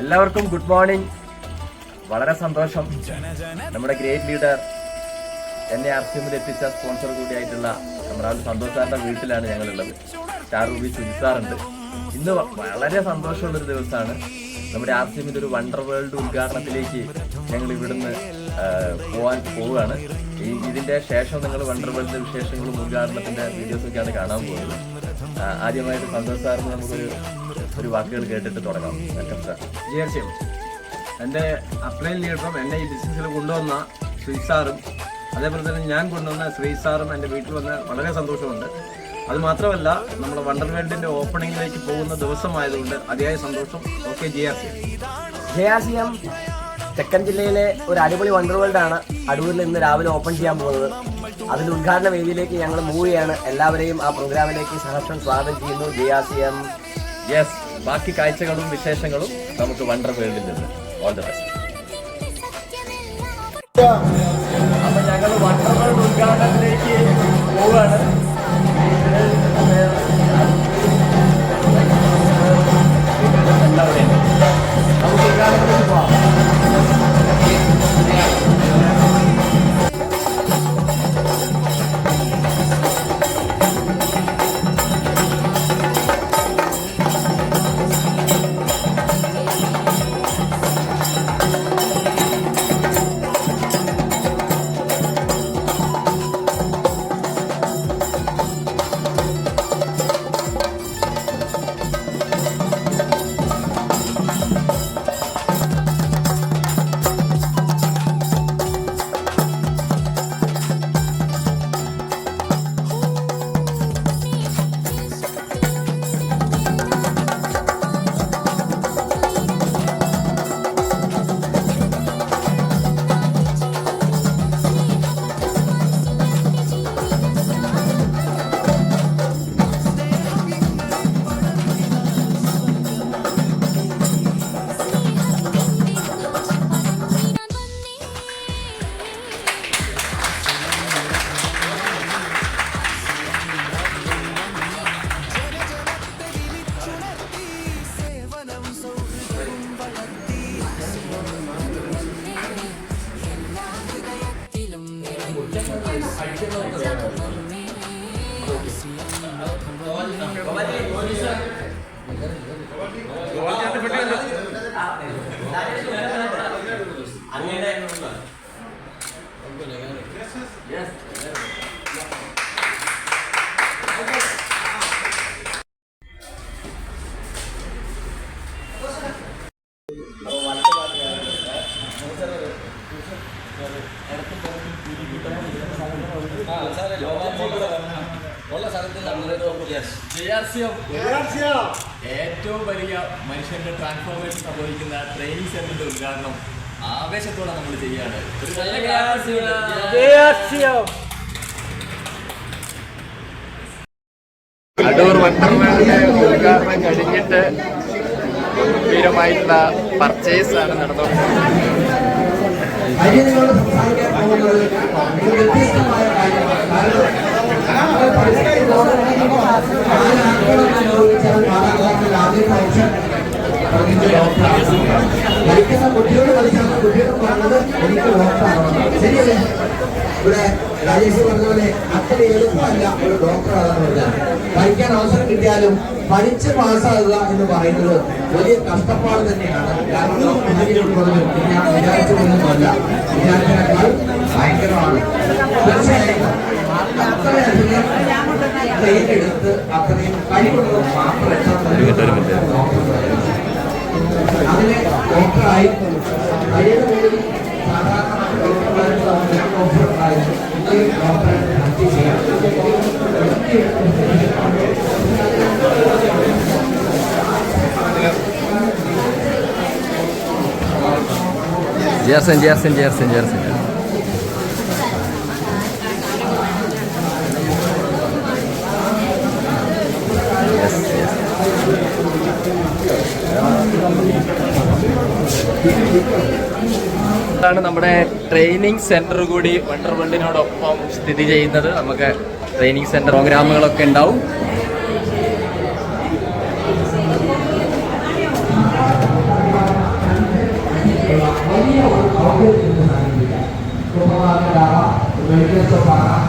എല്ലാവർക്കും good morning. വളരെ സന്തോഷം. നമ്മുടെ ഗ്രേറ്റ് ലീഡർ എന്നെ ആർ എത്തിച്ച സ്പോൺസർ കൂടിയായിട്ടുള്ള നമ്മുടെ സന്തോഷ് സാറിന്റെ വീട്ടിലാണ് ഞങ്ങളുള്ളത്. സ്റ്റാർ റൂബി സുജിസാറുണ്ട് ഇന്ന് വളരെ സന്തോഷമുള്ളൊരു ദിവസമാണ്. നമ്മുടെ ആർ സിമിന്റെ ഒരു വണ്ടർ വേൾഡ് ഉദ്ഘാടനത്തിലേക്ക് ഞങ്ങൾ ഇവിടുന്ന് പോവാൻ പോവുകയാണ്. ഈ ഇതിന്റെ ശേഷം നിങ്ങൾ വണ്ടർ വേൾഡിന്റെ വിശേഷങ്ങളും ഉദ്ഘാടനത്തിന്റെ വീഡിയോസൊക്കെയാണ് കാണാൻ പോകുന്നത്. ആദ്യമായിട്ട് സന്തോഷ് സാറിന് നമുക്കൊരു ഒരു വാക്കുകൾ കേട്ടിട്ട് തുടങ്ങാം. Welcome sir. തീർച്ചയായും എന്റെ അപ്ലൈൻ ലീഡറും എന്നെ ഈ ബിസിനസ്സിൽ കൊണ്ടുവന്ന ശ്രീ സാറും അതേപോലെ തന്നെ ഞാൻ കൊണ്ടുവന്ന ശ്രീ സാറും എന്റെ വീട്ടിൽ വന്ന് വളരെ സന്തോഷമുണ്ട്. അതുമാത്രമല്ല നമ്മുടെ വണ്ടർ വേൾഡിന്റെ ഓപ്പണിങ്ങിലേക്ക് പോകുന്ന ദിവസമായതുകൊണ്ട് അതിയായ സന്തോഷം. Okay J R C. J R C M തെക്കൻ ജില്ലയിലെ ഒരു അടിപൊളി വണ്ടർ വേൾഡ് ആണ് അടൂരിൽ ഇന്ന് രാവിലെ ഓപ്പൺ ചെയ്യാൻ പോകുന്നത്. അതിന്റെ ഉദ്ഘാടന വേദിയിലേക്ക് ഞങ്ങൾ മൂവ് ചെയ്യാണ് എല്ലാവരെയും ആ പ്രോഗ്രാമിലേക്ക് സഹർഷം സ്വാഗതം ചെയ്യുന്നു. J R M. യെസ് ബാക്കി കാഴ്ചകളും വിശേഷങ്ങളും നമുക്ക് വണ്ടർ വേൾഡിൽ നിന്ന്. ഓൾ ദ ബെസ്റ്റ് അപ്പൊ ഞങ്ങൾ വണ്ടർ വേൾഡ് ഉദ്ഘാടനത്തിലേക്ക് പോവുകയാണ്. Yes. ഏറ്റവും വലിയ മനുഷ്യന്റെ ട്രാൻസ്ഫോർമേഷൻ സംഭവിക്കുന്ന ട്രെയിനിങ് സെന്ററിന്റെ ഉദ്ഘാടനം ആവേശത്തോടെ നമ്മൾ ചെയ്യാണ് ഒരു നല്ല അടൂർ വണ്ടർലാൻഡിന്റെ ഉദ്ഘാടനം കഴിഞ്ഞിട്ട് ഗംഭീരമായിട്ടുള്ള പർച്ചേസ് ആണ് നടന്നുകൊണ്ടിരിക്കുന്നത്. അതിന് നിങ്ങളോട് സംസാരിക്കാൻ പോകുന്നത് ഒരു വ്യത്യസ്തമായ കാര്യമാണ് കാരണം നമ്മൾ പരിസ്ഥിതി ബോധവൽക്കരണ നാലാളുകളും അനുഭവിച്ചാൽ മാതാപിതാക്കൾ ആദ്യത്തെ ഓപ്ഷൻ പറഞ്ഞിട്ട് ഡോക്ടറാണ് പഠിക്കുന്ന കുട്ടിയോട് പഠിക്കുന്ന കുട്ടിയോട് പറഞ്ഞത് എനിക്ക് ഡോക്ടറാണെന്നാണ് ശരിയല്ലേ ഇവിടെ രാജേഷ് പറഞ്ഞ പോലെ അത്ര എളുപ്പമല്ല ഒരു ഡോക്ടറാണെന്ന് പറഞ്ഞാൽ പഠിക്കാൻ അവസരം കിട്ടിയാലും പഠിച്ച് പാസ്സാകുക എന്ന് പറയുന്നത് വലിയ കഷ്ടപ്പാട് തന്നെയാണ് കാരണം ഡോക്ടർ പറഞ്ഞു ഞാൻ വിചാരിച്ചതൊന്നുമല്ല വിചാരിച്ചതിനേക്കാൾ ഭയങ്കരമാണ് തീർച്ചയായിട്ടും അത്രയധികം ട്രെയിൻ എടുത്ത് അത്രയും കഴിവുള്ളത് മാത്രം എത്താൻ അതിന് ഡോക്ടറായി കഴിയുടെ മുകളിൽ സാധാരണ ഡോക്ടർമാരുടെ ഡോക്ടറായി ഡോക്ടറെ പ്രാക്ടീസ് ചെയ്യാം ജേർസൻ ജേർസൻ ജേർസൻ ജേർസൻ ഇതാണ് നമ്മുടെ ട്രെയിനിങ് സെന്റർ കൂടി വണ്ടർ വണ്ടിനോടൊപ്പം സ്ഥിതി ചെയ്യുന്നത്. നമുക്ക് ട്രെയിനിങ് സെന്റർ പ്രോഗ്രാമുകളൊക്കെ ഉണ്ടാവും. ഉപയോഗിക്കുന്ന സ്വഭാവം